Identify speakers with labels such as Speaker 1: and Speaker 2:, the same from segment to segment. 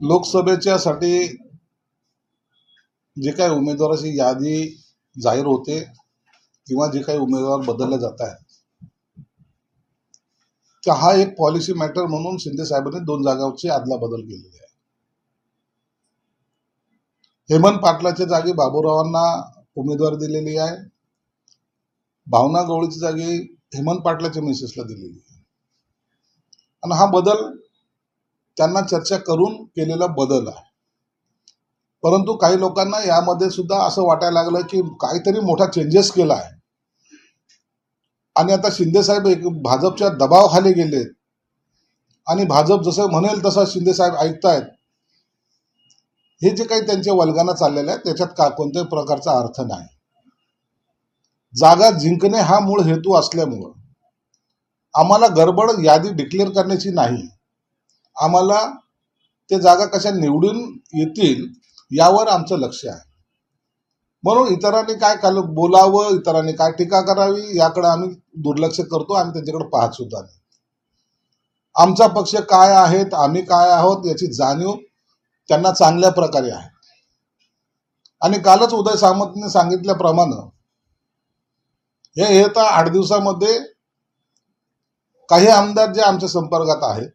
Speaker 1: लोकसभेच्या साठी जे काही उमेदवाराची यादी जाहीर होते किंवा जे काही उमेदवार बदलले जात आहेत तर हा एक पॉलिसी मॅटर म्हणून शिंदे साहेबांनी दोन जागांची आदला बदल केलेली आहे. हेमंत पाटलाच्या जागी बाबूरावांना उमेदवारी दिलेली आहे. भावना गवळीच्या जागी हेमंत पाटलाच्या मिसेसला दिलेली आहे. आणि हा बदल त्यांना चर्चा करून केलेला बदल आहे. परंतु काही लोकांना यामध्ये सुद्धा असं वाटायला लागलं की काहीतरी मोठा चेंजेस केला आहे. आणि आता शिंदे साहेब एक भाजपच्या दबावाखाली गेलेत. आणि भाजप जसं म्हणेल तसं शिंदे साहेब ऐकतायत. हे जे काही त्यांचे वल्गाना चाललेले आहेत त्याच्यात का कोणत्याही प्रकारचा अर्थ नाही. जागा जिंकणे हा मूळ हेतू असल्यामुळं आम्हाला गडबड यादी डिक्लेअर करण्याची नाही. आम्हाला ते जागा कशा निवडून येतील यावर आमचं लक्ष आहे. म्हणून इतरांनी काय काल बोलावं इतरांनी काय टीका करावी याकडे आम्ही दुर्लक्ष करतो आणि त्यांच्याकडे पाहत सुद्धा नाही. आमचा पक्ष काय आहेत आम्ही काय आहोत याची जाणीव त्यांना चांगल्या प्रकारे आहे. आणि कालच उदय सामंतने सांगितल्याप्रमाणे हे येत्या आठ दिवसामध्ये काही आमदार जे आमच्या संपर्कात आहेत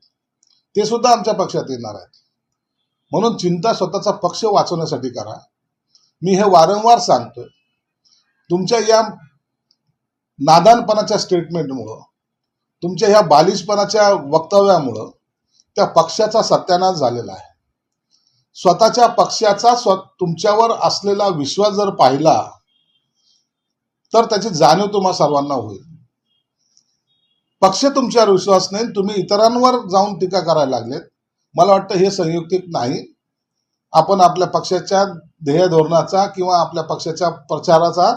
Speaker 1: ते सुद्धा आमच्या पक्षात येणार आहेत. म्हणून चिंता स्वतःचा पक्ष वाचवण्यासाठी करा. मी हे वारंवार सांगतोय. तुमच्या या नादानपणाच्या स्टेटमेंटमुळं तुमच्या ह्या बालिशपणाच्या वक्तव्यामुळं त्या पक्षाचा सत्यानाश झालेला आहे. स्वतःच्या पक्षाचा स्व तुमच्यावर असलेला विश्वास जर पाहिला तर त्याची जाणीव तुम्हा सर्वांना होईल. पक्ष तुमच्यावर विश्वास नाही तुम्ही इतरांवर जाऊन टीका करायला लागलेत. मला वाटतं हे संयुक्तिक नाही. आपण आपल्या पक्षाच्या ध्येय धोरणाचा किंवा आपल्या पक्षाच्या प्रचाराचा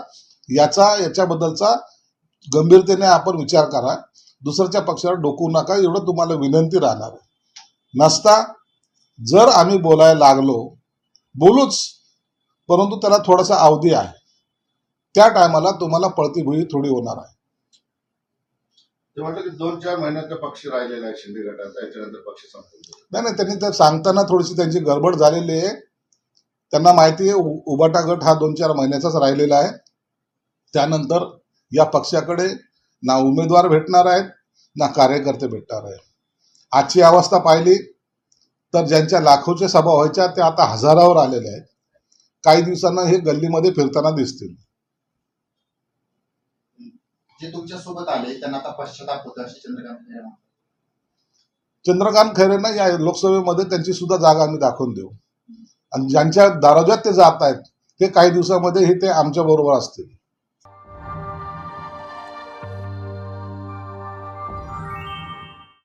Speaker 1: याचा याच्याबद्दलचा गंभीरतेने आपण विचार करा. दुसऱ्याच्या पक्षावर डोकू नका एवढं तुम्हाला विनंती राहणार आहे. नसता जर आम्ही बोलायला लागलो बोलूच परंतु त्याला थोडासा अवधी आहे. त्या टायमाला तुम्हाला पळतीभुई थोडी होणार आहे.
Speaker 2: ते की दोन चार महिन्यात पक्ष राहिलेला आहे शिंदे गटाचा त्याच्यानंतर पक्ष संपतो
Speaker 1: नाही नाही त्यांनी तर सांगताना थोडीशी त्यांची गडबड झालेली आहे. त्यांना माहिती आहे उबाटा गट हा दोन चार महिन्याचाच राहिलेला आहे. त्यानंतर या पक्षाकडे ना उमेदवार भेटणार आहेत ना कार्यकर्ते भेटणार आहेत. आजची अवस्था पाहिली तर ज्यांच्या लाखोच्या सभा व्हायच्या त्या आता हजारावर आलेल्या आहेत. काही दिवसांना हे गल्लीमध्ये फिरताना दिसतील.
Speaker 3: जे तुमच्यासोबत आले त्यांना आता पश्चाताप होतो असे चंद्रकांत खैरे म्हणतात.
Speaker 1: चंद्रकांत खैरेंना या लोकसभेमध्ये त्यांची सुद्धा जागा आम्ही दाखवून देऊ आणि ज्यांच्या दरजात ते जात आहेत ते काही दिवसामध्ये हे ते आमच्या बरोबर असतील